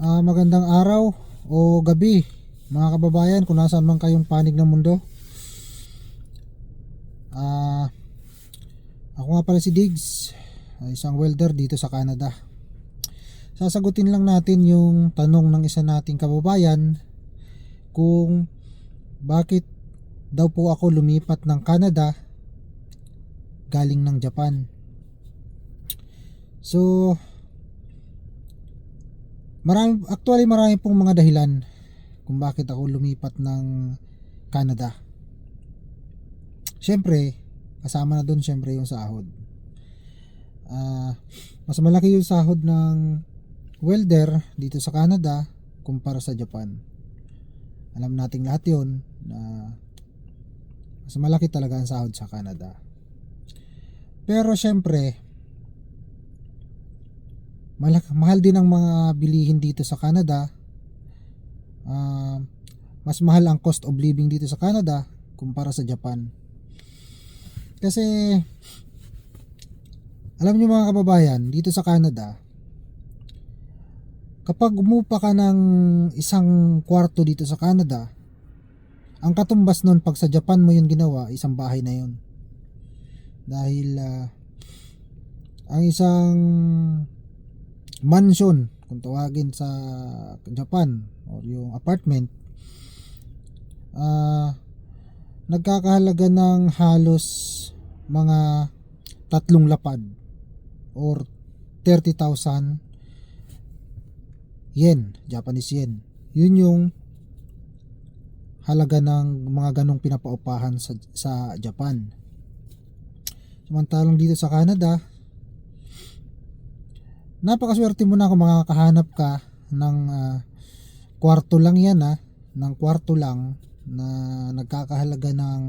Ah, magandang araw o gabi mga kababayan kung nasaan man kayong panig ng mundo. Ah, ako nga pala si Diggs, isang welder dito sa Canada. Sasagutin lang natin yung tanong ng isa nating kababayan kung bakit daw po ako lumipat ng Canada galing ng Japan. So, Marami, actually marami pong mga dahilan kung bakit ako lumipat ng Canada. Siyempre, kasama na doon siyempre yung sahod. Ah, mas malaki yung sahod ng welder dito sa Canada kumpara sa Japan. Alam nating lahat yon na mas malaki talaga ang sahod sa Canada. Pero siyempre, malak mahal din ang mga bilihin dito sa Canada. Ah, mas mahal ang cost of living dito sa Canada kumpara sa Japan. Kasi alam niyo mga kababayan, dito sa Canada, kapag umupa ka ng isang kwarto dito sa Canada, ang katumbas nun pag sa Japan mo yun ginawa, isang bahay na yun. Dahil ah, ang isang mansion kung tawagin sa Japan or yung apartment ah nagkakahalaga ng halos mga tatlong lapad or 30,000 yen, Japanese yen. Yun yung halaga ng mga ganong pinapaupahan sa, sa Japan. Samantalang dito sa Canada, napakaswerte mo na kung makakahanap ka ng ah, kwarto lang yan ha, ng kwarto lang na nagkakahalaga ng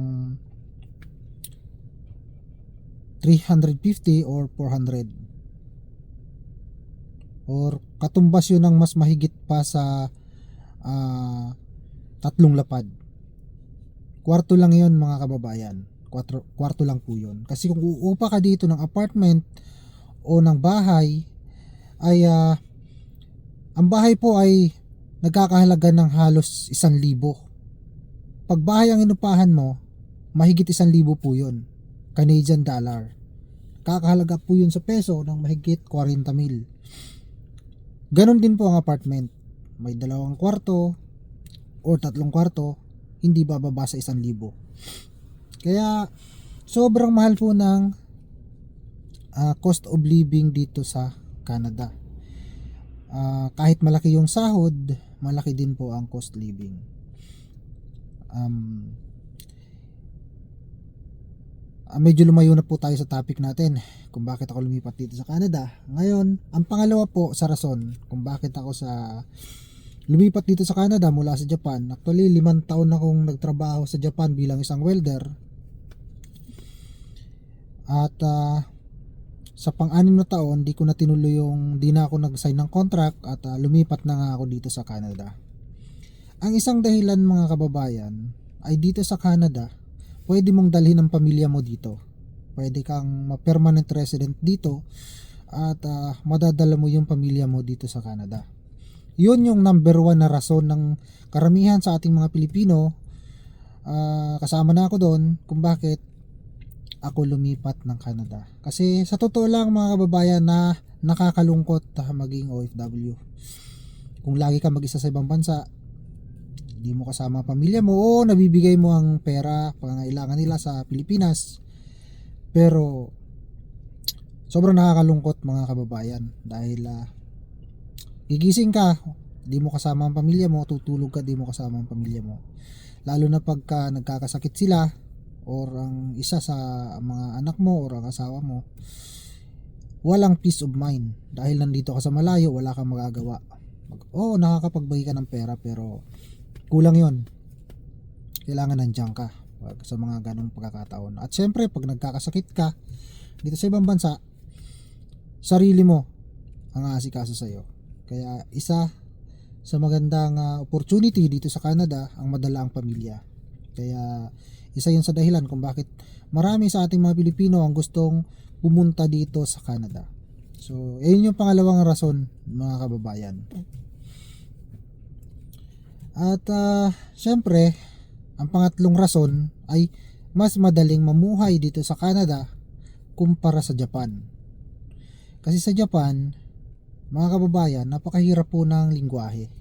350 or 400 or katumbas yun ng mas mahigit pa sa ah, tatlong lapad. Kwarto lang yun mga kababayan. Kwarto, kwarto lang po yun. Kasi kung uupa ka dito ng apartment o ng bahay ay ah, ang bahay po ay nagkakahalaga ng halos isang libo. Pag bahay ang inupahan mo, mahigit isang libo po yun. Canadian dollar. Kakahalaga po yun sa peso ng mahigit 40 mil. Ganon din po ang apartment. May dalawang kwarto or tatlong kwarto, hindi bababa sa isang libo. Kaya sobrang mahal po ng ah, cost of living dito sa Canada. Ah, kahit malaki yung sahod, malaki din po ang cost living. Um, ah, medyo lumayo na po tayo sa topic natin kung bakit ako lumipat dito sa Canada. Ngayon, ang pangalawa po sa rason kung bakit ako sa lumipat dito sa Canada mula sa Japan. Actually, limang taon na akong nagtrabaho sa Japan bilang isang welder. At ah, sa pang-anim na taon, di ko na tinuloy yung di na ako nag-sign ng contract at ah, lumipat na nga ako dito sa Canada. Ang isang dahilan mga kababayan ay dito sa Canada, pwede mong dalhin ang pamilya mo dito. Pwede kang ma-permanent resident dito at ah, madadala mo yung pamilya mo dito sa Canada. Yun yung number one na rason ng karamihan sa ating mga Pilipino ah, kasama na ako doon kung bakit ako lumipat ng Canada. Kasi sa totoo lang mga kababayan na nakakalungkot maging OFW. Kung lagi ka mag-isa sa ibang bansa, hindi mo kasama ang pamilya mo, o nabibigay mo ang pera, pangangailangan nila sa Pilipinas. Pero sobrang nakakalungkot mga kababayan dahil ah, gigising ka, di mo kasama ang pamilya mo, tutulog ka, di mo kasama ang pamilya mo. Lalo na pagka nagkakasakit sila, or ang isa sa mga anak mo or ang asawa mo walang peace of mind. Dahil nandito ka sa malayo wala kang magagawa. Mag- oo nakakapagbagi ka ng pera pero kulang yon kailangan nandiyan ka sa mga ganong pagkakataon. At syempre pag nagkakasakit ka dito sa ibang bansa sarili mo ang aasikaso sa'yo. Kaya isa sa magandang ah, opportunity dito sa Canada ang madala ang pamilya. Kaya isa yun sa dahilan kung bakit marami sa ating mga Pilipino ang gustong pumunta dito sa Canada. So, ayun yung pangalawang rason mga kababayan. At ah, syempre, ang pangatlong rason ay mas madaling mamuhay dito sa Canada kumpara sa Japan. Kasi sa Japan, mga kababayan, napakahirap po ng lingwahe.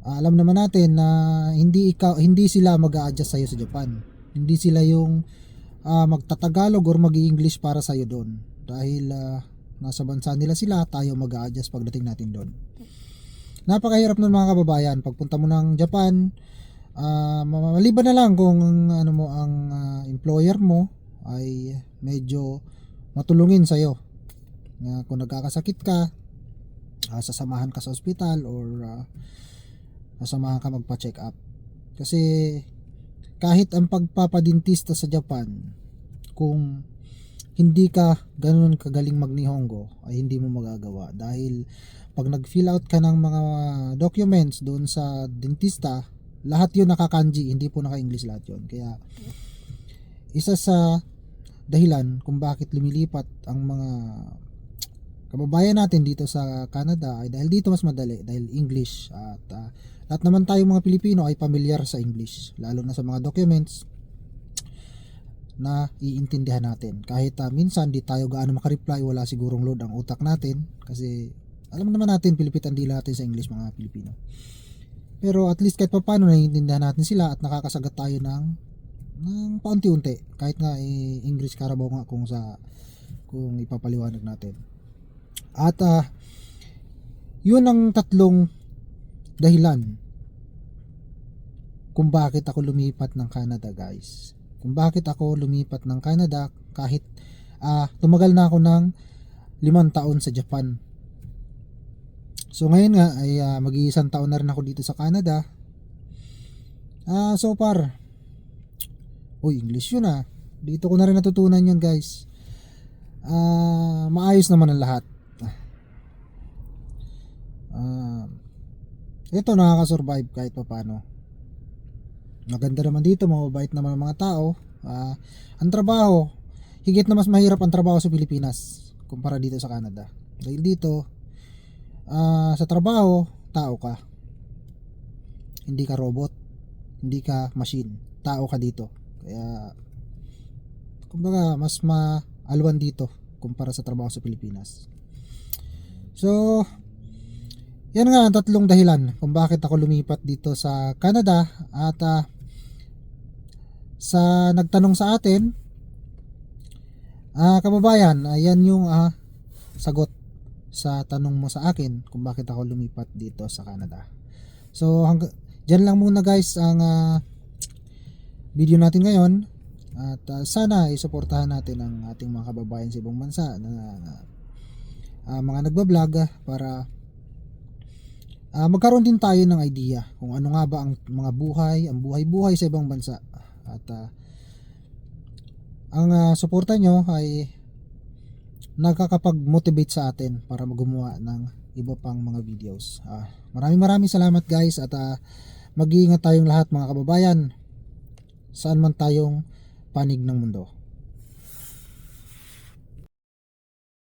Ah, alam naman natin na hindi ikaw hindi sila mag-a-adjust sa'yo sa Japan. Hindi sila yung ah, magtatagalog or mag-English para sa'yo doon. Dahil ah, nasa bansa nila sila, tayo mag-a-adjust pagdating natin doon. Napakahirap nun mga kababayan. Pagpunta mo ng Japan, ah, maliban na lang kung ano mo ang ah, employer mo ay medyo matulungin sa'yo. Na kung nagkakasakit ka, ah, sasamahan ka sa ospital or ah, sasamahan ka magpa-check up. Kasi kahit ang pagpapadintista sa Japan, kung hindi ka ganun kagaling magnihongo, ay hindi mo magagawa. Dahil pag nag-fill out ka ng mga documents doon sa dentista, lahat yun nakakanji, hindi po naka-English lahat yun. Kaya isa sa dahilan kung bakit lumilipat ang mga kababayan natin dito sa Canada ay dahil dito mas madali dahil English at ah, lahat naman tayong mga Pilipino ay pamilyar sa English lalo na sa mga documents na iintindihan natin. Kahit ah, minsan di tayo gaano makareply wala sigurong load ang utak natin kasi alam naman natin Pilipit ang dila natin sa English mga Pilipino. Pero at least kahit paano naiintindihan natin sila at nakakasagot tayo ng ng paunti-unti. Kahit nga eh, English Carabao nga kung sa kung ipapaliwanag natin at ah, yun ang tatlong dahilan kung bakit ako lumipat ng Canada guys kung bakit ako lumipat ng Canada kahit ah, tumagal na ako ng limang taon sa Japan so ngayon nga ay ah, mag-iisang taon na rin ako dito sa Canada ah so far Uy, English yun ah. Dito ko na rin natutunan yun guys. Ah, maayos naman ang lahat. Ah, ito nakaka-survive kahit pa paano. Maganda naman dito, mababait naman ang mga tao. Ah, ang trabaho, higit na mas mahirap ang trabaho sa Pilipinas kumpara dito sa Canada. Dahil dito, ah, sa trabaho, tao ka. Hindi ka robot, hindi ka machine. Tao ka dito. Kaya kumbaga mas maalwan dito kumpara sa trabaho sa Pilipinas. So, yan nga ang tatlong dahilan kung bakit ako lumipat dito sa Canada at ah, sa nagtanong sa atin ah kababayan, ayan yung ah, sagot sa tanong mo sa akin kung bakit ako lumipat dito sa Canada. So, hangga, dyan lang muna guys ang ah, video natin ngayon at ah, sana isuportahan natin ang ating mga kababayan sa ibang bansa na ah, mga nagbablog para ah, magkaroon din tayo ng idea kung ano nga ba ang mga buhay, ang buhay-buhay sa ibang bansa at ah, ang ah, suporta nyo ay nakakapag-motivate sa atin para gumawa ng iba pang mga videos. Ah, maraming maraming salamat guys at ah, mag-iingat tayong lahat mga kababayan saan man tayong panig ng mundo.